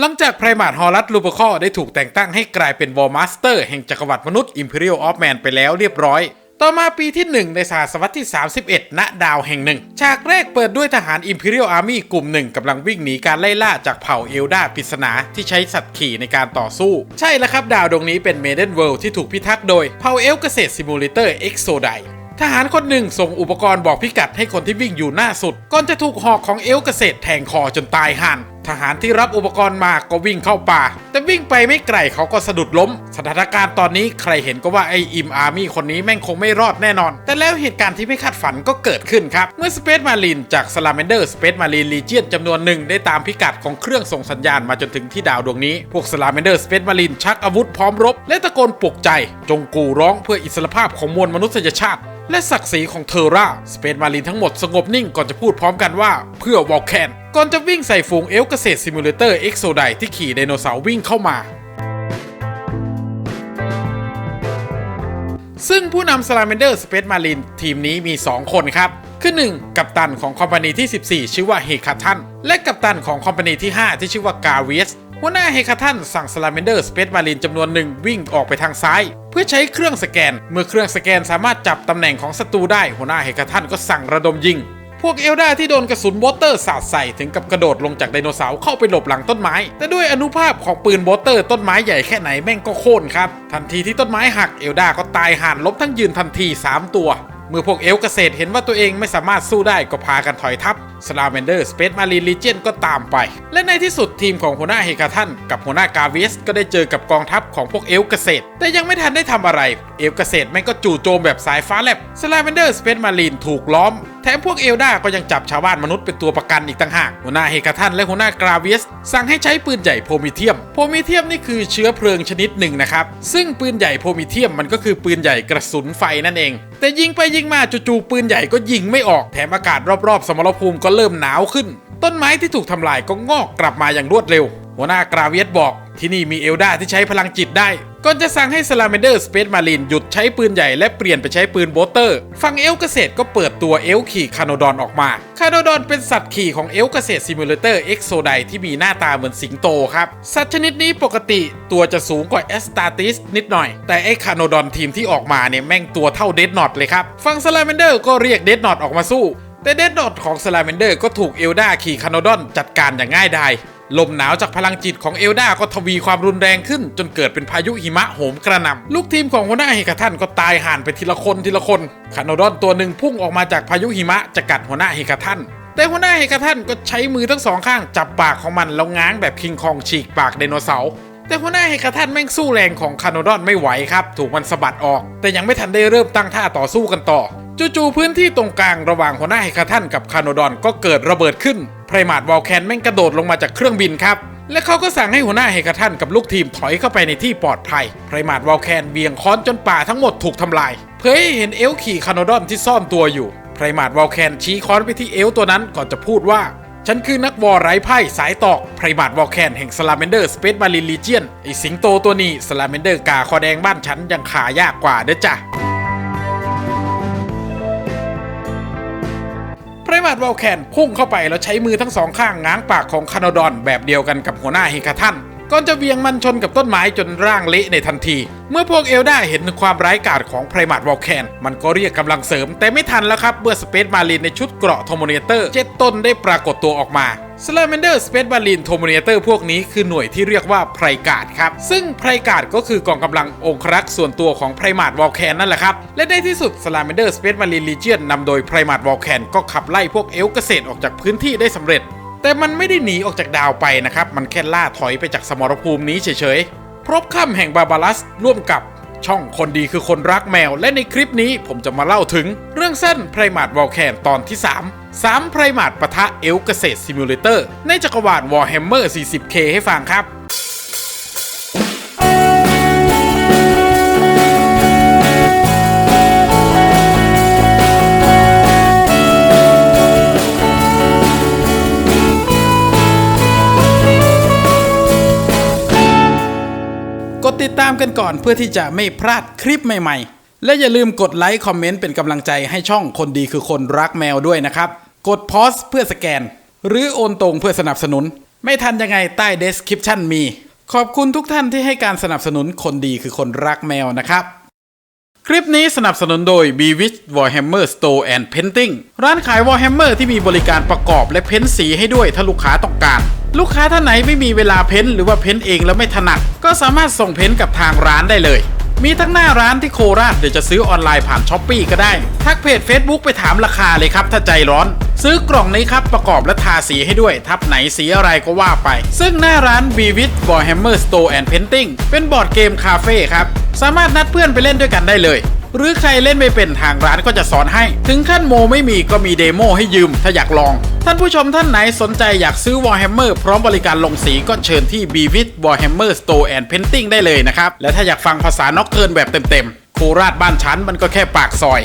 หลังจากไพรมาร์ฮอลัสลูปคอได้ถูกแต่งตั้งให้กลายเป็นวอลมาสเตอร์แห่งจักรวรรดิมนุษย์ Imperial of Man ไปแล้วเรียบร้อย ต่อมาปีที่ 1 ในศตวรรษที่ 31 ณ ดาวแห่งหนึ่ง ฉากแรกเปิดด้วยทหาร Imperial Army กลุ่มหนึ่งกำลังวิ่งหนีการไล่ล่าจากเผ่าเอลดาปริศนาที่ใช้สัตว์ขี่ในการต่อสู้ ใช่แล้วครับดาวดวงนี้เป็น Maiden World ที่ถูกพิทักษ์โดยเผ่าเอลเกษตรซิมูเลเตอร์ Exodai ทหารคนหนึ่งส่งอุปกรณ์บอกพิกัดให้คนที่วิ่งอยู่หน้าสุด ก่อนจะถูกหอกของเอลเกษตรแทงคอจนตายห่าน ทหารที่รับอุปกรณ์มาก็วิ่งเข้าป่า แต่วิ่งไปไม่ไกลเขาก็สะดุดล้ม สถานการณ์ตอนนี้ใครเห็นก็ว่าไออิมอาร์มี่คนนี้แม่งคงไม่รอดแน่นอน แต่แล้วเหตุการณ์ที่ไม่คาดฝันก็เกิดขึ้นครับ เมื่อสเปซมารีนจากสลาเมนเดอร์สเปซมารีนลีเจียนจำนวนหนึ่งได้ตามพิกัดของเครื่องส่งสัญญาณมาจนถึงที่ดาวดวงนี้ พวกสลาเมนเดอร์สเปซมารีนชักอาวุธพร้อมรบ และตะโกนปลุกใจ จงกูร้องเพื่ออิสรภาพของมวลมนุษยชาติ และศักดิ์ศรีของเทอร่า สเปนมารีนทั้งหมดสงบนิ่งก่อนจะพูดพร้อมกันว่าเพื่อวอลแคนก่อนจะวิ่งใส่ฝูงเอลเกษตรซิมูเลเตอร์เอ็กโซไดที่ขี่ไดโนเสาร์วิ่งเข้ามาซึ่งผู้นำสลาเมนเดอร์สเปซมารีนทีมนี้มี 2 คนครับ คือ 1 กัปตันของคอมพานีที่ 14 ชื่อว่าเฮคาทัน และกัปตันของคอมพานีที่ 5 ที่ชื่อว่ากาเวียส หัวหน้าเฮคาทันสั่งสลาเมนเดอร์สเปซมารีนจำนวนหนึ่งวิ่งออกไปทางซ้าย เพื่อใช้เครื่องสแกน เมื่อเครื่องสแกนสามารถจับตำแหน่งของศัตรูได้หัวหน้าเฮคาทันก็สั่งระดมยิง พวกเอลดาที่โดนกระสุนวอเตอร์สาดใส่ถึงกับกระโดดลงจากไดโนเสาร์เข้าไปหลบหลังต้นไม้ แต่ด้วยอนุภาพของปืนวอเตอร์ ต้นไม้ใหญ่แค่ไหนแม่งก็โค่นครับ ทันทีที่ต้นไม้หักเอลดาก็ตายห่านล้มทั้งยืนทันที 3 ตัว เมื่อพวกเอลเกษตรเห็นว่าตัวเองไม่สามารถสู้ได้ก็พากันถอยทับสลาเมนเดอร์สเปซมารีลีเจนก็ตามไป และในที่สุดทีมของหัวหน้าเฮกาทันกับหัวหน้ากาเวสก็ได้เจอกับกองทัพของพวกเอลเกษตร แต่ยังไม่ทันได้ทำอะไรเอลเกษตรแม่งก็จู่โจมแบบสายฟ้าแลบสลเมนเดอร์สเปซมารีนถูกล้อม แถมพวกเอลดาก็ยังจับชาวบ้านมนุษย์เป็นตัวประกันอีกต่างหาก หัวหน้าเฮกาทันและหัวหน้ากราเวียส สั่งให้ใช้ปืนใหญ่โพมิเทียม โพมิเทียมนี่คือเชื้อเพลิงชนิดหนึ่งนะครับ ซึ่งปืนใหญ่โพมิเทียมมันก็คือปืนใหญ่กระสุนไฟนั่นเอง แต่ยิงไปยิงมาจู่ๆปืนใหญ่ก็ยิงไม่ออกแถมอากาศรอบๆ สมรภูมิก็เริ่มหนาวขึ้น ต้นไม้ที่ถูกทำลายก็งอกกลับมาอย่างรวดเร็ว หัวหน้ากราเวียสบอก ที่นี่มีเอลดาที่ใช้พลังจิตได้ก่อนจะสั่งให้สลาเมเดอร์สเปซมารีนหยุดใช้ปืนใหญ่และเปลี่ยนไปใช้ปืนโบเตอร์ ฝั่งเอลเกษตรก็เปิดตัวเอลขี่คาโนดอนออกมา คาโนดอนเป็นสัตว์ขี่ของเอลเกษตรซิมูเลเตอร์เอ็กโซไดที่มีหน้าตาเหมือนสิงโตครับ สัตว์ชนิดนี้ปกติตัวจะสูงกว่าเอสตาติสนิดหน่อย แต่ไอคาโนดอนทีมที่ออกมาเนี่ยแม่งตัวเท่าเดดนอตเลยครับ ฝั่งสลาเมเดอร์ก็เรียกเดดนอตออกมาสู้แต่เดดนอตของสลาเมนเดอร์ก็ถูกเอลดาขี่คาโนดอนจัดการอย่างง่ายดาย ลมหนาวจากพลังจิตของเอลดาก็ทวีความรุนแรงขึ้น จนเกิดเป็นพายุหิมะโหมกระหน่ำลูกทีมของหัวหน้าเฮกาทันก็ตายห่านไปทีละคนทีละคนคาโนดอนตัวหนึ่งพุ่งออกมาจากพายุหิมะจะกัดหัวหน้าเฮกาทันแต่หัวหน้าเฮกาทันก็ใช้มือทั้งสองข้างจับปากของมันแล้วง้างแบบคิงคองฉีกปากไดโนเสาร์แต่หัวหน้าเฮกาทันแม่งสู้แรงของคาโนดอนไม่ไหวครับถูกมันสะบัดออก แต่ยังไม่ทันได้เริ่มตั้งท่าต่อสู้กันต่อจู่ๆพื้นที่ตรงกลางระหว่างหัวหน้าเฮคาทันกับคาโนดอนก็เกิดระเบิดขึ้น ไพรมาดวอลแคนแม่งกระโดดลงมาจากเครื่องบินครับ และเขาก็สั่งให้หัวหน้าเฮคาทันกับลูกทีมถอยเข้าไปในที่ปลอดภัยไพรมาดวอลแคนเบี่ยงค้อนจนป่าทั้งหมดถูกทำลาย เพื่อให้เห็นเอลขี่คาโนดอนที่ซ่อนตัวอยู่ไพรมาดวอลแคนชี้ค้อนไปที่เอลตัวนั้นก่อนจะพูดว่า ฉันคือนักวอร์ไร้ไพ่สายตอกไพรมาดวอลแคนแห่งสลาเมนเดอร์สเปซมาริลีเจียนไอสิงโตตัวนี้สลาเมนเดอร์กาคอแดงบ้านฉันยังขายากกว่าเด้อจ้ะ ไพรมาดวอลแคนพุ่งเข้าไปแล้วใช้มือทั้งสองข้างง้างปากของคาโนดอนแบบเดียวกันกับหัวหน้าเฮคาทันก่อนจะเวียงมันชนกับต้นไม้จนร่างเละในทันที เมื่อพวกเอลดาเห็นความร้ายกาจของไพรมาดวอลแคน มันก็เรียกกำลังเสริม แต่ไม่ทันแล้วครับ เมื่อสเปซมารินในชุดเกราะโทโมเนเตอร์เจ็ดต้นได้ปรากฏตัวออกมา สลาเมนเดอร์สเปซมารีนโทมเนเตอร์พวกนี้คือหน่วยที่เรียกว่าไพรกาดครับ ซึ่งไพรกาดก็คือกองกำลังองครักษ์ส่วนตัวของไพรมาดวอลแคนนั่นแหละครับ และในที่สุดสลาเมนเดอร์สเปซมารีนลีเจียนนำโดยไพรมาดวอลแคนก็ขับไล่พวกเอลเกษตรออกจากพื้นที่ได้สำเร็จ แต่มันไม่ได้หนีออกจากดาวไปนะครับ มันแค่ล่าถอยไปจากสมรภูมินี้เฉยๆพรบค่ำแห่งบาบาลัสร่วมกับ ช่องคนดีคือคนรักแมว และในคลิปนี้ผมจะมาเล่าถึง เรื่องสั้นไพรมาดวอลแคนตอนที่ 3 3 ไพรมาดปะทะเอลเกษตรซิมูเลเตอร์ในจักรวาลวอร์แฮมเมอร์ 40K ให้ฟังครับามกันก่อนเพื่อที่จะไม่พลาดคลิปใหม่ๆ และอย่าลืมกดไลค์คอมเมนต์เป็นกำลังใจให้ช่องคนดีคือคนรักแมวด้วยนะครับ กดพอสเพื่อสแกน หรือโอนตรงเพื่อสนับสนุน ไม่ทันยังไงใต้ description มี ขอบคุณทุกท่านที่ให้การสนับสนุนคนดีคือคนรักแมวนะครับคลิปนี้สนับสนุนโดย b w i s h Warhammer Store and Painting ร้านขาย Warhammer ที่มีบริการประกอบและเพ้นสีให้ด้วยถ้าลูกค้าต้องการ ลูกค้าท่านไหนไม่มีเวลาเพ้นหรือว่าเพ้นเองแล้วไม่ถนัด ก็สามารถส่งเพ้นกับทางร้านได้เลย มีทั้งหน้าร้านที่โคราชหรือจะซื้อออนไลน์ผ่านช้อปปีก็ได้ ทักเพจ Facebook ไปถามราคาเลยครับถ้าใจร้อน ซื้อกล่องนี้ครับประกอบและทาสีให้ด้วย ทับไหนสีอะไรก็ว่าไป ซึ่งหน้าร้าน b w i t Warhammer Store and Painting เป็นบอร์ดเกมคาเฟ่ครับสามารถนัดเพื่อนไปเล่นด้วยกันได้เลย หรือใครเล่นไม่เป็นทางร้านก็จะสอนให้ ถึงขั้นโมไม่มีก็มีเดโมให้ยืมถ้าอยากลอง ท่านผู้ชมท่านไหนสนใจอยากซื้อ Warhammer พร้อมบริการลงสีก็เชิญที่ b w i t Warhammer Store and Painting ได้เลยนะครับ และถ้าอยากฟังภาษานอกเทิร์นแบบเต็มๆโคราชบ้านชั้นมันก็แค่ปากซอย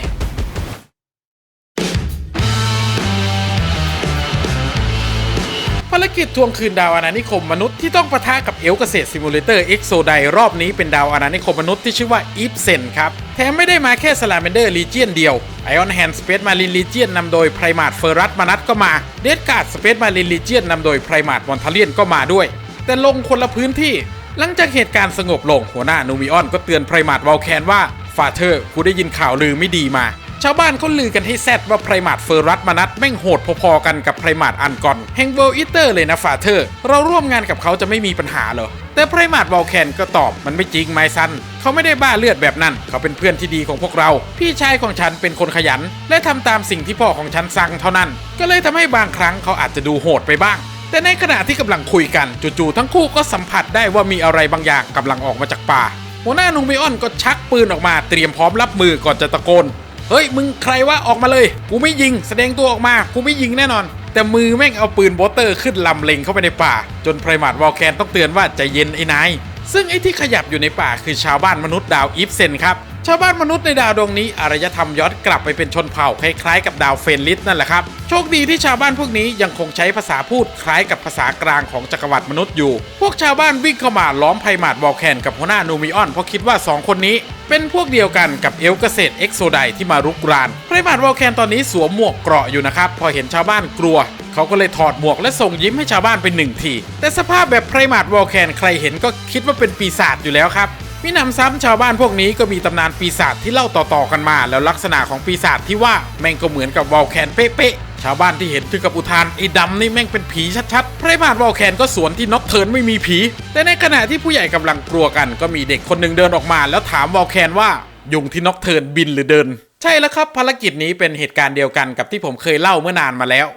ารกิจทวงคืนดาวอาณานิคมมนุษย์ที่ต้องปะทะกับเอลเกษตรซิมูเลเตอร์เอ็กโซไดรอบนี้เป็นดาวอาณานิคมมนุษย์ที่ชื่อว่าอีฟเซนครับแถมไม่ได้มาแค่สลาเมนเดอร์ลีเจียนเดียวไอออนแฮนสเปซมารินลีเจียนนำโดยไพรมาดเฟอร์รัสมานัทก็มาเดดการ์ดสเปซมารินลีเจียนนำโดยไพรมาดมอนทาเลียนก็มาด้วย แต่ลงคนละพื้นที่ หลังจากเหตุการณ์สงบลงหัวหน้านูมิออนก็เตือนไพรมาดวอลแคนว่าฟาเธอร์กูได้ยินข่าวลือไม่ดีมา ชาวบ้านเขาลือกันให้แซดว่าไพรมาดเฟอร์รัสมานัทแม่งโหดพอๆกันกับไพรมาดอันกอนแฮงเวลอิเตอร์เลยนะฟาเธอร์ เราร่วมงานกับเขาจะไม่มีปัญหาเหรอ แต่ไพรมาดวอลแคนก็ตอบมันไม่จริงไมซันเขาไม่ได้บ้าเลือดแบบนั้น เขาเป็นเพื่อนที่ดีของพวกเรา พี่ชายของฉันเป็นคนขยัน และทำตามสิ่งที่พ่อของฉันสั่งเท่านั้น ก็เลยทำให้บางครั้งเขาอาจจะดูโหดไปบ้างแต่ในขณะที่กำลังคุยกันจู่ๆทั้งคู่ก็สัมผัสได้ว่ามีอะไรบางอย่างกำลังออกมาจากป่าหัวหน้านุงเมออนก็ชักปืนออกมาเตรียมพร้อมรับมือก่อนจะตะโกน เฮ้ยมึงใครวะออกมาเลยกูไม่ยิงแสดงตัวออกมากูไม่ยิงแน่นอน แต่มือแม่งเอาปืนโบสเตอร์ขึ้นลำเล็งเข้าไปในป่า จนไพรมาดวอลแคนต้องเตือนว่าใจเย็นไอ้นายซึ่งไอ้ที่ขยับอยู่ในป่าคือชาวบ้านมนุษย์ดาวอีฟเซนครับ ชาวบ้านมนุษย์ในดาวดวงนี้อารยธรรมย้อนกลับไปเป็นชนเผ่าคล้ายๆกับดาวเฟนลิสนั่นแหละครับ โชคดีที่ชาวบ้านพวกนี้ยังคงใช้ภาษาพูดคล้ายกับภาษากลางของจักรวรรดิมนุษย์อยู่ พวกชาวบ้านวิ่งเข้ามาล้อมไพมาดวอลแคนกับหัวหน้านูมิออนเพราะคิดว่าสองคนนี้ เป็นพวกเดียวกันกับเอลเกษตรเอ็กโซไดที่มารุกรานไพมาดวอลแคนตอนนี้สวมหมวกเกราะอยู่นะครับพอเห็นชาวบ้านกลัวเขาก็เลยถอดหมวกและส่งยิ้มให้ชาวบ้านไปหนึ่งทีแต่สภาพแบบไพรมาดวอลแคนใครเห็นก็คิดว่าเป็นปีศาจอยู่แล้วครับ มิหนำซ้ำชาวบ้านพวกนี้ก็มีตำนานปีศาจที่เล่าต่อๆกันมา แล้วลักษณะของปีศาจที่ว่าแม่งก็เหมือนกับวอลแคนเป๊ะๆชาวบ้านที่เห็นถึงกับอุทานไอ้ดำนี่แม่งเป็นผีชัดๆพรมาดวอลแคนก็สวนที่น็อกเทิร์นไม่มีผี แต่ในขณะที่ผู้ใหญ่กำลังกลัวกัน ก็มีเด็กคนหนึ่งเดินออกมา แล้วถามวอลแคนว่ายุงที่น็อกเทิร์นบินหรือเดิน ใช่แล้วครับภารกิจนี้เป็นเหตุการณ์เดียวกันกับที่ผมเคยเล่าเมื่อนานมาแล้ว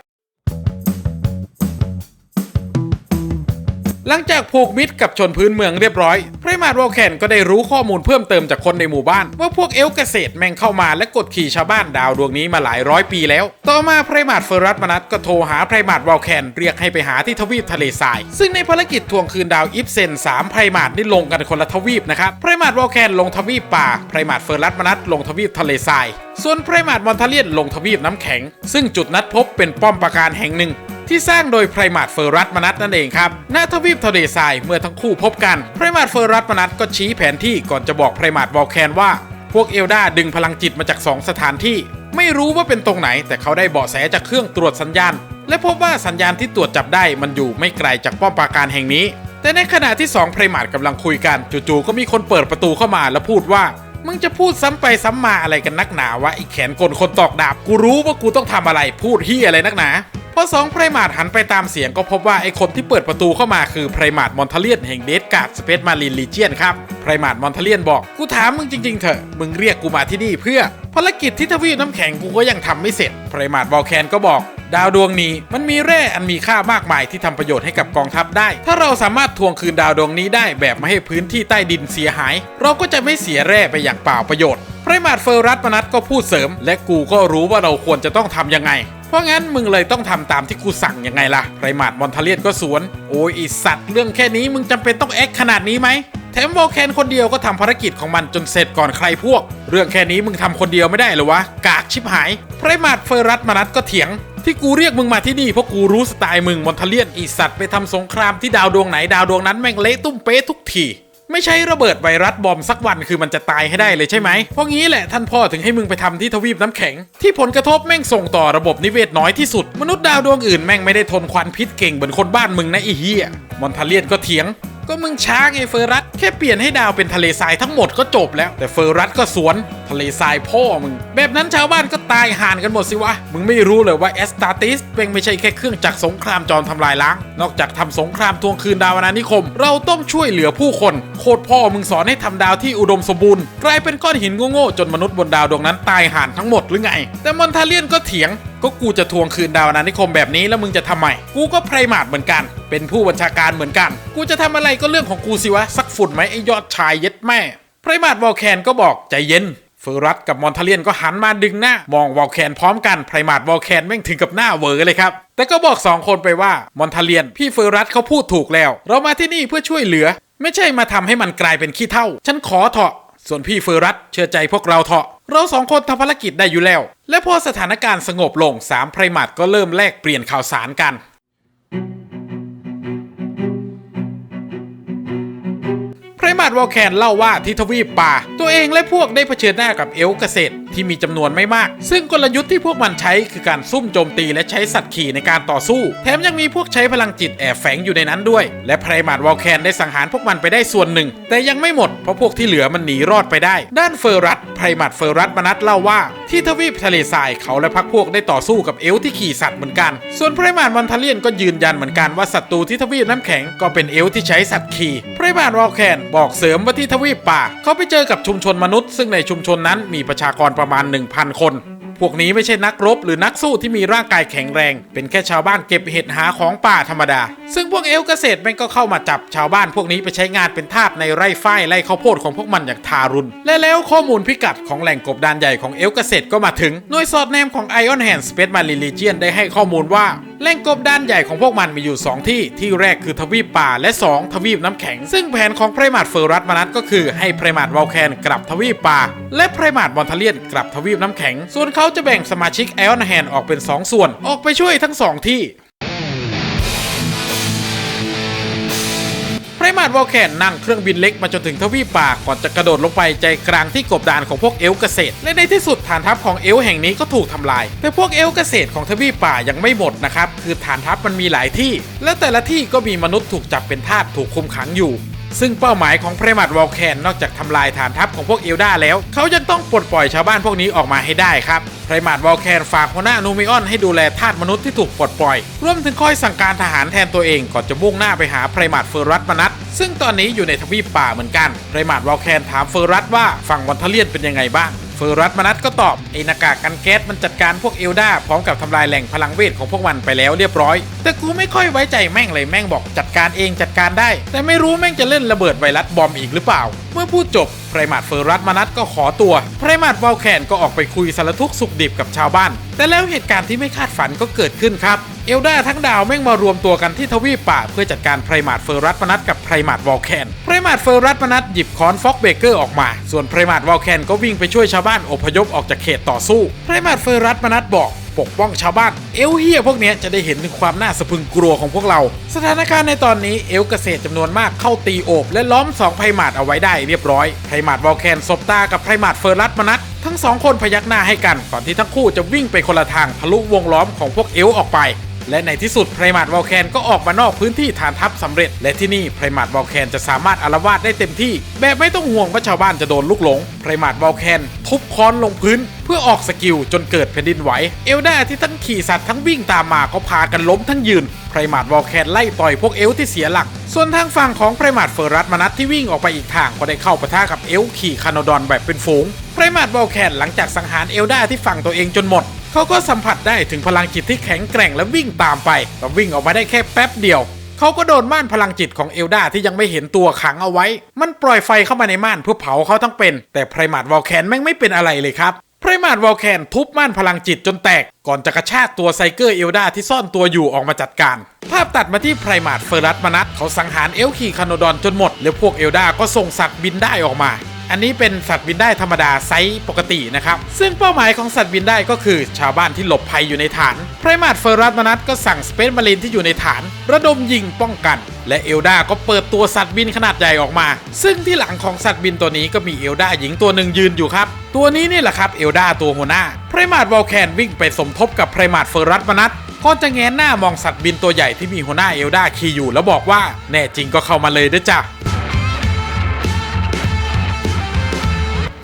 หลังจากผูกมิตรกับชนพื้นเมืองเรียบร้อย ไพรมาดวอลแคนก็ได้รู้ข้อมูลเพิ่มเติมจากคนในหมู่บ้าน ว่าพวกเอลเกษตรแม่งเข้ามาและกดขี่ชาวบ้านดาวดวงนี้มาหลายร้อยปีแล้ว ต่อมาไพรมาดเฟอร์รัสมานัทก็โทรหาไพรมาดวอลแคนเรียกให้ไปหาที่ทวีปทะเลทราย ซึ่งในภารกิจทวงคืนดาวอิฟเซน3ไพรมาดนี่ลงกันคนละทวีปนะครับ ไพรมาดวอลแคนลงทวีปป่า ไพรมาดเฟอร์รัสมานัทลงทวีปทะเลทราย ส่วนไพรมาดมอนทาเลียนลงทวีปน้ำแข็ง ซึ่งจุดนัดพบเป็นป้อมปราการแห่งหนึ่ง ที่สร้างโดยไพรมาดเฟอร์รัสมนัทนั่นเองครับณทวีปทะเลทรายเมื่อทั้งคู่พบกันไพรมาดเฟอร์รัสมนัทก็ชี้แผนที่ก่อนจะบอกไพรมาดวอลแคนว่า พวกเอลดาดึงพลังจิตมาจาก 2 สถานที่ ไม่รู้ว่าเป็นตรงไหน แต่เขาได้เบาะแสจากเครื่องตรวจสัญญาณ และพบว่าสัญญาณที่ตรวจจับได้มันอยู่ไม่ไกลจากป้อมปราการแห่งนี้ แต่ในขณะที่สองไพรมาดกำลังคุยกันจู่ๆก็มีคนเปิดประตูเข้ามาแล้วพูดว่ามึงจะพูดซ้ำไปซ้ำมาอะไรกันนักหนาวะไอ้แขนกลคนตอกดาบ กูรู้ว่ากูต้องทำอะไรพูดเฮียอะไรนักหนา พอสองไพรมาดหันไปตามเสียงก็พบว่าไอ้คนที่เปิดประตูเข้ามาคือไพรมาดมอนทเลียนแห่งเดดการ์ดสเปซมารีนลีเจียนครับไพรมาดมอนทเลียนบอกกูถามมึงจริงๆเถอะมึงเรียกกูมาที่นี่เพื่อภารกิจที่ทวีปน้ำแข็งกูก็ยังทำไม่เสร็จไพรมาดวอลแคนก็บอก ดาวดวงนี้มันมีแร่อันมีค่ามากมายที่ทำประโยชน์ให้กับกองทัพได้ ถ้าเราสามารถทวงคืนดาวดวงนี้ได้แบบไม่ให้พื้นที่ใต้ดินเสียหาย เราก็จะไม่เสียแร่ไปอย่างเปล่าประโยชน์ไพรมาดเฟอร์รัสมนัทก็พูดเสริม และกูก็รู้ว่าเราควรจะต้องทำยังไง เพราะงั้นมึงเลยต้องทำตามที่กูสั่งยังไงล่ะไรมาดมอนทาเลียนก็สวน โอ้ยไอสัตว์เรื่องแค่นี้มึงจำเป็นต้องแอคขนาดนี้ไหมแถมวอลแคนคนเดียวก็ทำภารกิจของมันจนเสร็จก่อนใครพวก เรื่องแค่นี้มึงทำคนเดียวไม่ได้หรอวะ กากชิบหายไรมาดเฟอร์รัสมานัทก็เถียง ที่กูเรียกมึงมาที่นี่เพราะกูรู้สไตล์มึงมอนทาเลียนอีสัตว์ไปทำสงครามที่ดาวดวงไหนดาวดวงนั้นแม่งเละตุ้มเป๊ะทุกที ไม่ใช้ระเบิดไวรัสบอมสักวันคือมันจะตายให้ได้เลยใช่ไหม เพราะงี้แหละท่านพ่อถึงให้มึงไปทำที่ทวีปน้ำแข็ง ที่ผลกระทบแม่งส่งต่อระบบนิเวศน้อยที่สุด มนุษย์ดาวดวงอื่นแม่งไม่ได้ทนควันพิษเก่งเหมือนคนบ้านมึงนะไอ้เหี้ยมอนทาเลียนก็เถียง ก็มึงช้าไงเฟอร์รัสแค่เปลี่ยนให้ดาวเป็นทะเลทรายทั้งหมดก็จบแล้ว แต่เฟอร์รัสก็สวนทะเลทรายพ่อมึง แบบนั้นชาวบ้านก็ตายห่านกันหมดสิวะ มึงไม่รู้เลยว่าแอสตาติสเป็นไม่ใช่แค่เครื่องจักรสงครามจอมทำลายล้าง นอกจากทำสงครามทวงคืนดาวอาณานิคม เราต้องช่วยเหลือผู้คน โคตรพ่อมึงสอนให้ทำดาวที่อุดมสมบูรณ์กลายเป็นก้อนหินโง่ๆจนมนุษย์บนดาวดวงนั้นตายห่านทั้งหมดหรือไง แต่มอนทาเลียนก็เถียง ก็กูจะทวงคืนดาวอานิคมแบบนี้แล้วมึงจะทำไมกูก็ไพรมาดเหมือนกัน เป็นผู้บัญชาการเหมือนกัน กูจะทำอะไรก็เรื่องของกูสิวะสักฝุ่นไหมไอ้ยอดชายเย็ดแม่ไพรมาดวอลแคนก็บอกใจเย็นเฟอร์รัสกับมอนทาเลียนก็หันมาดึงหน้ามองวอลแคนพร้อมกันไพรมาดวอลแคนแม่งถึงกับหน้าเวอเลยครับแต่ก็บอกสองคนไปว่ามอนทาเลียน พี่เฟอร์รัสเขาพูดถูกแล้ว เรามาที่นี่เพื่อช่วยเหลือ ไม่ใช่มาทำให้มันกลายเป็นขี้เท่า ฉันขอเถอะส่วนพี่เฟอร์รัสเชื่อใจพวกเราเถอะ เราสองคนทำภารกิจได้อยู่แล้ว และพอสถานการณ์สงบลงสามไพรมัดก็เริ่มแลกเปลี่ยนข่าวสารกัน ไพรมัดวอลแคนเล่าว่าที่ทวีปป่า ตัวเองและพวกได้เผชิญหน้ากับเอลกเกษตร ที่มีจำนวนไม่มาก ซึ่งกลยุทธ์ที่พวกมันใช้คือการซุ่มโจมตีและใช้สัตว์ขี่ในการต่อสู้ แถมยังมีพวกใช้พลังจิตแอบแฝงอยู่ในนั้นด้วย และไพรมาดวอลแคนได้สังหารพวกมันไปได้ส่วนหนึ่ง แต่ยังไม่หมดเพราะพวกที่เหลือมันหนีรอดไปได้ ด้านเฟอร์รัสไพรมาดเฟอร์รัสมนัสเล่าว่า ที่ทวีปทะเลทรายเขาและพักพวกได้ต่อสู้กับเอลที่ขี่สัตว์เหมือนกัน ส่วนไพรมาดมอนทาเลียนก็ยืนยันเหมือนกันว่าศัตรูที่ทวีปน้ำแข็งก็เป็นเอลที่ใช้สัตว์ขี่ไพรมาดวอลแคนบอกเสริมว่าที่ทวีปป่า เขาไปเจอกับชุมชนมนุษย์ ซึ่งในชุมชนนั้นมีประชากรประประมาณ 1,000 คน พวกนี้ไม่ใช่นักรบหรือนักสู้ที่มีร่างกายแข็งแรง เป็นแค่ชาวบ้านเก็บเห็ดหาของป่าธรรมดา ซึ่งพวกเอลเกษตรแม่งก็เข้ามาจับชาวบ้านพวกนี้ไปใช้งานเป็นทาสในไร่ฝ้ายไร่ข้าวโพดของพวกมันอย่างทารุณ และแล้วข้อมูลพิกัดของแหล่งกบดานใหญ่ของเอลเกษตรก็มาถึง หน่วยสอดแนมของ Iron Hand Space Marine Legion ได้ให้ข้อมูลว่า แหล่งกบด้านใหญ่ของพวกมันมีอยู่ 2 ที่ ที่แรกคือทวีปป่าและ 2 ทวีปน้ำแข็ง ซึ่งแผนของไพรมาดเฟอร์รัสมานัทก็คือให้ไพรมาดวอลแคนกลับทวีปป่า และไพรมาดมอนทเลียนกลับทวีปน้ำแข็ง ส่วนเขาจะแบ่งสมาชิกแอลนแฮนออกเป็น 2 ส่วน ออกไปช่วยทั้ง 2 ที่ ไพรมาดวอลแคนนั่งเครื่องบินเล็กมาจนถึงทวีปป่าก่อนจะกระโดดลงไปใจกลางที่กบดานของพวกเอลเกษตร และในที่สุดฐานทัพของเอลแห่งนี้ก็ถูกทำลาย แต่พวกเอลเกษตรของทวีปป่ายังไม่หมดนะครับคือฐานทัพมันมีหลายที่ และแต่ละที่ก็มีมนุษย์ถูกจับเป็นทาสถูกคุมขังอยู่ ซึ่งเป้าหมายของไพรมัดวอลแคนนอกจากทำลายฐานทัพของพวกเอลดาแล้ว เขายังต้องปลดปล่อยชาวบ้านพวกนี้ออกมาให้ได้ครับไพรมาดวอลแคนฝากหัวหน้านูมิออนให้ดูแลทาสมนุษย์ที่ถูกปลดปล่อย รวมถึงคอยสั่งการทหารแทนตัวเองก่อนจะมุ่งหน้าไปหาไพรมาดเฟอร์รัตมนัทซึ่งตอนนี้อยู่ในทวีปป่าเหมือนกันไพรมาดวอลแคนถามเฟอร์รัตว่าฝั่งวันทเลียนเป็นยังไงบ้าง อร์รัสมนัทก็ตอบไอ้หน้ากากกันแก๊สมันจัดการพวกเอลดาพร้อมกับทำลายแหล่งพลังเวทของพวกมันไปแล้วเรียบร้อย แต่กูไม่ค่อยไว้ใจแม่งเลยแม่งบอกจัดการเองจัดการได้ แต่ไม่รู้แม่งจะเล่นระเบิดไวรัสบอมอีกหรือเปล่า เมื่อพูดจบ ไพรมาดเฟอร์รัสมานัทก็ขอตัว ไพรมาดวอลแคนก็ออกไปคุยสารทุกสุขดิบกับชาวบ้าน แต่แล้วเหตุการณ์ที่ไม่คาดฝันก็เกิดขึ้นครับ เอลดาทั้งดาวแม่งมารวมตัวกันที่ทวีปป่า เพื่อจัดการไพรมาดเฟอร์รัสมานัทกับไพรมาดวอลแคนไพรมาดเฟอร์รัสมานัทหยิบค้อนฟ็อกเบเกอร์ออกมา ส่วนไพรมาดวอลแคนก็วิ่งไปช่วยชาวบ้านอพยพออกจากเขตต่อสู้ ไพรมาดเฟอร์รัสมานัทบอก ปกป้องชาวบ้าน เอลเฮียพวกนี้จะได้เห็นถึงความน่าสะพรึงกลัวของพวกเรา สถานการณ์ในตอนนี้เอลเกษตรจำนวนมากเข้าตีโอบและล้อมสองไพมาดเอาไว้ได้เรียบร้อยไพมาดวอลแคนสบตากับไพมาดเฟอร์รัสมนัททั้งสองคนพยักหน้าให้กันก่อนที่ทั้งคู่จะวิ่งไปคนละทางทะลุวงล้อมของพวกเอลออกไป และในที่สุดไพรมาดวอลแคนก็ออกมานอกพื้นที่ฐานทัพสำเร็จ และที่นี่ไพรมาดวอลแคนจะสามารถอารวาสได้เต็มที่ แบบไม่ต้องห่วงว่าชาวบ้านจะโดนลูกหลงไพรมาดวอลแคนทุบค้อนลงพื้น เพื่อออกสกิลจนเกิดแผ่นดินไหวเอลดาที่ทั้งขี่สัตว์ทั้งวิ่งตามมาก็พากันล้มทั้งยืนไพรมาดวอลแคนไล่ต่อยพวกเอลที่เสียหลัก ส่วนทางฝั่งของไพรมาดเฟอร์รัสมานัทที่วิ่งออกไปอีกทางก็ได้เข้าปะทะกับเอลขี่คานอดอนแบบเป็นฝูงไพรมาดวอลแคนหลังจากสังหารเอลดาที่ฝั่งตัวเองจนหมด เขาก็สัมผัสได้ถึงพลังจิตที่แข็งแกร่งและวิ่งตามไปแต่วิ่งออกมาได้แค่แป๊บเดียว เขาก็โดนม่านพลังจิตของเอลดาที่ยังไม่เห็นตัวขังเอาไว้ มันปล่อยไฟเข้ามาในม่านเพื่อเผาเขาทั้งเป็น แต่ไพรมาดวอลแคนแม่งไม่เป็นอะไรเลยครับไพรมาดวอลแคนทุบม่านพลังจิตจนแตก ก่อนจะกระชากตัวไซเกอร์เอลดาที่ซ่อนตัวอยู่ออกมาจัดการ ภาพตัดมาที่ไพรมาดเฟอร์รัสมานัทเขาสังหารเอลคีคานโนดอนจนหมด แล้วพวกเอลดาก็ส่งสัตว์บินได้ออกมา อันนี้เป็นสัตว์บินได้ธรรมดาไซส์ปกตินะครับ ซึ่งเป้าหมายของสัตว์บินได้ก็คือ ชาวบ้านที่หลบภัยอยู่ในฐาน ไพรมาดเฟอร์รัสมนัสก็สั่งสเปซมารีนที่อยู่ในฐาน ระดมยิงป้องกัน และเอลดาก็เปิดตัวสัตว์บินขนาดใหญ่ออกมา ซึ่งที่หลังของสัตว์บินตัวนี้ก็มีเอลดาหญิงตัวหนึ่งยืนอยู่ครับ ตัวนี้นี่แหละครับเอลดาตัวหัวหน้า ไพรมาดวอลแคนวิ่งไปสมทบกับไพรมาดเฟอร์รัสมนัสก่อนจะแงนหน้ามองสัตว์บินตัวใหญ่ที่มีหัวหน้าเอลดาขี่อยู่แล้วบอกว่าแน่จริงก็เข้ามาเลยเด้อจ้ะ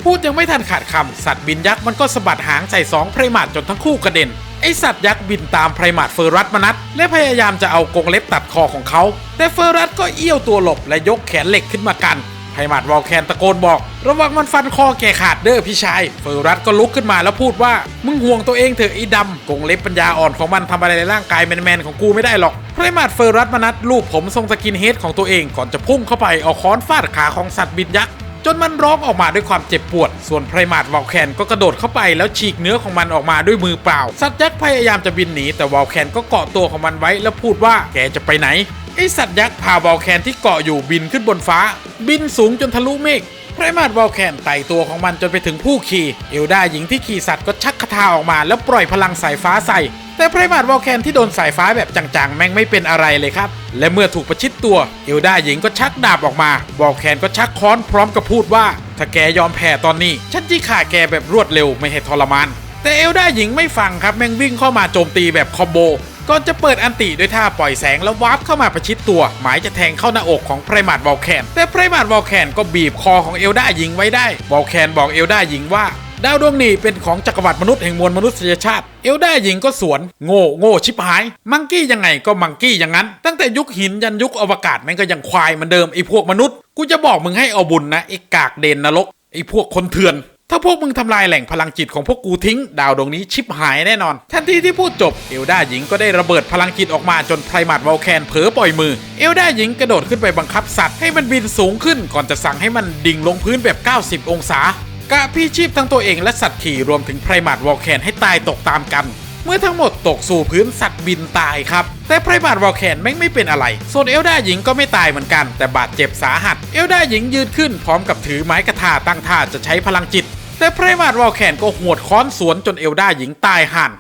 พูดยังไม่ทันขาดคำสัตว์บินยักษ์มันก็สะบัดหางใส่สองไพรมาดจนทั้งคู่กระเด็น ไอสัตว์ยักษ์บินตามไพรมาดเฟอรัสมานัดและพยายามจะเอากรงเล็บตัดคอของเขา แต่เฟอรัสก็เอี้ยวตัวหลบและยกแขนเหล็กขึ้นมากันไพรมาดวอลแคนตะโกนบอก ระวังมันฟันคอแกขาดเด้อพี่ชายเฟอรัสก็ลุกขึ้นมาแล้วพูดว่ามึงห่วงตัวเองเถอะไอ้ดำกรงเล็บปัญญาอ่อนของมันทำอะไรในร่างกายแมนๆของกูไม่ได้หรอกไพรมาดเฟอรัสมานัดลูบผมทรงสกินเฮดของตัวเองก่อนจะพุ่งเข้าไปเอาค้อนฟาดขาของสัตว์บินยักษ์ จนมันร้องออกมาด้วยความเจ็บปวด ส่วนไพรมาดวอลแคนก็กระโดดเข้าไปแล้วฉีกเนื้อของมันออกมาด้วยมือเปล่า สัตว์ยักษ์พยายามจะบินหนีแต่วอลแคนก็เกาะตัวของมันไว้แล้วพูดว่าแกจะไปไหนไอสัตว์ยักษ์พาวอลแคนที่เกาะอยู่บินขึ้นบนฟ้า บินสูงจนทะลุเมฆ ไพรมาดวอลแคนไต่ตัวของมันจนไปถึงผู้ขี่ เอลดาหญิงที่ขี่สัตว์ก็ชักคาถาออกมา แล้วปล่อยพลังสายฟ้าใส่ แต่ไพรมาดวอลแคนที่โดนสายฟ้าแบบจังๆ แม่งไม่เป็นอะไรเลยครับ และเมื่อถูกประชิดตัว เอลดาหญิงก็ชักดาบออกมาวอลแคนก็ชักค้อนพร้อมกับพูดว่า ถ้าแกยอมแพ้ตอนนี้ ฉันจะฆ่าแกแบบรวดเร็วไม่ให้ทรมาน แต่เอลดาหญิงไม่ฟังครับแม่งวิ่งเข้ามาโจมตีแบบคอมโบ ก่อนจะเปิดอันติด้วยท่าปล่อยแสงแล้ววาร์ปเข้ามาประชิดตัว หมายจะแทงเข้าหน้าอกของไพรมาดวอลแคนแต่ไพรมาดวอลแคนก็บีบคอของเอลดาหญิงไว้ได้วอลแคนบอกเอลดาหญิงว่าดาวดวงนี้เป็นของจักรวรรดิมนุษย์แห่งมวลมนุษยชาติ เอลดาหญิงก็สวน โง่โง่ชิบหาย มังกี้ยังไงก็มังกี้อย่างนั้น ตั้งแต่ยุคหินยันยุคอวกาศแม่งก็ยังควายเหมือนเดิมไอ้พวกมนุษย์ กูจะบอกมึงให้เอาบุญนะไอ้กากเดนนรกไอ้พวกคนเถื่อน ถ้าพวกมึงทำลายแหล่งพลังจิตของพวกกูทิ้ง ดาวดวงนี้ชิบหายแน่นอน ทันทีที่พูดจบ เอลดาหญิงก็ได้ระเบิดพลังจิตออกมาจนไพรมาดวอลแคนเผลอปล่อยมือ เอลดาหญิงกระโดดขึ้นไปบังคับสัตว์ให้มันบินสูงขึ้นก่อนจะสั่งให้มันดิ่งลงพื้นแบบ 90 องศากะพี่ชีพทั้งตัวเองและสัตว์ขี่รวมถึงไพรมาดวอลแคนให้ตายตกตามกัน เมื่อทั้งหมดตกสู่พื้นสัตว์บินตายครับ แต่ไพรมาดวอลแคนแม่งไม่เป็นอะไร ส่วนเอลดาหญิงก็ไม่ตายเหมือนกัน แต่บาดเจ็บสาหัส เอลดาหญิงยืนขึ้นพร้อมกับถือไม้กระทาตั้งท่าจะใช้พลังจิต แต่ไพรมาดวอลแคนก็หวดค้อนสวนจนเอลดาหญิงตายห่าน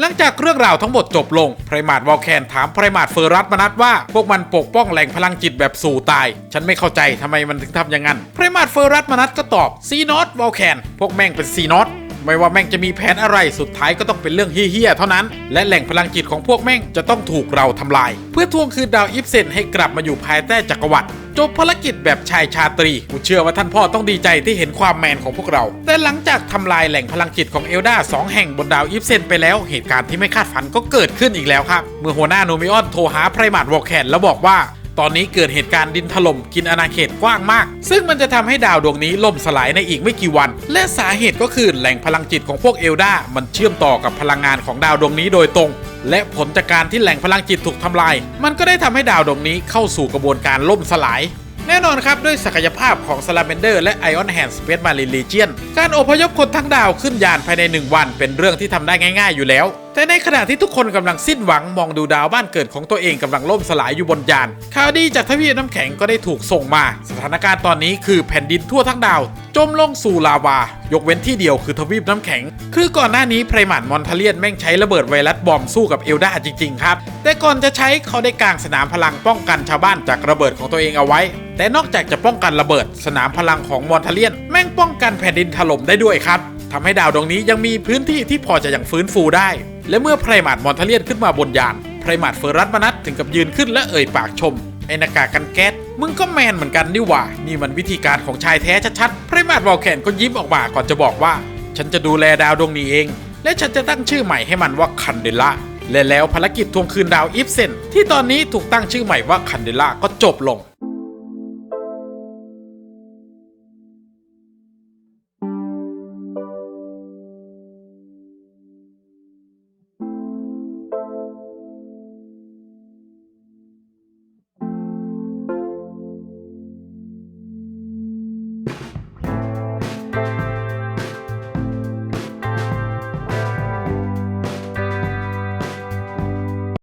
หลังจากเรื่องราวทั้งหมดจบลง ไพรมาดวอลแคนถามไพรมาดเฟอร์รัสมานัดว่า พวกมันปกป้องแหล่งพลังจิตแบบสู่ตาย ฉันไม่เข้าใจทำไมมันถึงทำอย่างนั้น ไพรมาดเฟอร์รัสมานัดก็ตอบซีนอตวอลแคนพวกแม่งเป็นซีนอต ไม่ว่าแม่งจะมีแผนอะไรสุดท้ายก็ต้องเป็นเรื่องเฮี้ยๆเท่านั้น และแหล่งพลังจิตของพวกแม่งจะต้องถูกเราทำลาย เพื่อทวงคืนดาวอิฟเซนให้กลับมาอยู่ภายใต้จักรวรรดิจบภารกิจแบบชายชาตรี กูเชื่อว่าท่านพ่อต้องดีใจที่เห็นความแมนของพวกเรา แต่หลังจากทำลายแหล่งพลังจิตของเอลดาสองแห่งบนดาวอิฟเซนไปแล้ว เหตุการณ์ที่ไม่คาดฝันก็เกิดขึ้นอีกแล้วครับ เมื่อหัวหน้าโนมิออนโทรหาไพรมาดวอลแคนแล้วบอกว่า ตอนนี้เกิดเหตุการณ์ดินถล่มกินอาณาเขตกว้างมาก ซึ่งมันจะทำให้ดาวดวงนี้ล่มสลายในอีกไม่กี่วัน และสาเหตุก็คือแหล่งพลังจิตของพวกเอลดา มันเชื่อมต่อกับพลังงานของดาวดวงนี้โดยตรง และผลจากการที่แหล่งพลังจิตถูกทำลาย มันก็ได้ทำให้ดาวดวงนี้เข้าสู่กระบวนการล่มสลายแน่นอนครับ ด้วยศักยภาพของ Salamander และ Ion Hand Space Marine Legion การอพยพคนทั้งดาวขึ้นยานภายใน 1 วัน เป็นเรื่องที่ทำได้ง่าย ๆ อยู่แล้ว แต่ในขณะที่ทุกคนกำลังสิ้นหวังมองดูดาวบ้านเกิดของตัวเองกำลังล่มสลายอยู่บนยานข่าวดีจากทวีปน้ำแข็งก็ได้ถูกส่งมา สถานการณ์ตอนนี้คือแผ่นดินทั่วทั้งดาว จมลงสู่ลาวา ยกเว้นที่เดียวคือทวีปน้ำแข็ง คือก่อนหน้านี้ไพรมันมอนทาเลียนแม่งใช้ระเบิดไวรัสบอมสู้กับเอลดาจริงๆครับแต่ก่อนจะใช้เขาได้กางสนามพลังป้องกันชาวบ้านจากระเบิดของตัวเองเอาไว้ แต่นอกจากจะป้องกันระเบิด สนามพลังของมอนทาเลียน แม่งป้องกันแผ่นดินถล่มได้ด้วยครับทำให้ดาวดวงนี้ยังมีพื้นที่ที่พอจะยังฟื้นฟูได้ และเมื่อไพรมาดมอนทาเลียนขึ้นมาบนยานไพรมาดเฟอร์รัสมานัดถึงกับยืนขึ้นและเอ่ยปากชม ไอ้หน้ากากกันแก๊สมึงก็แมนเหมือนกันนี่หว่า นี่มันวิธีการของชายแท้ชัดๆพระมาดวอลแคนก็ยิ้มออกมาก่อนจะบอกว่า ฉันจะดูแลดาวดวงนี้เอง และฉันจะตั้งชื่อใหม่ให้มันว่าคันเดล่าและแล้วภารกิจทวงคืนดาวอิฟเซนที่ตอนนี้ถูกตั้งชื่อใหม่ว่าคันเดล่าก็จบลง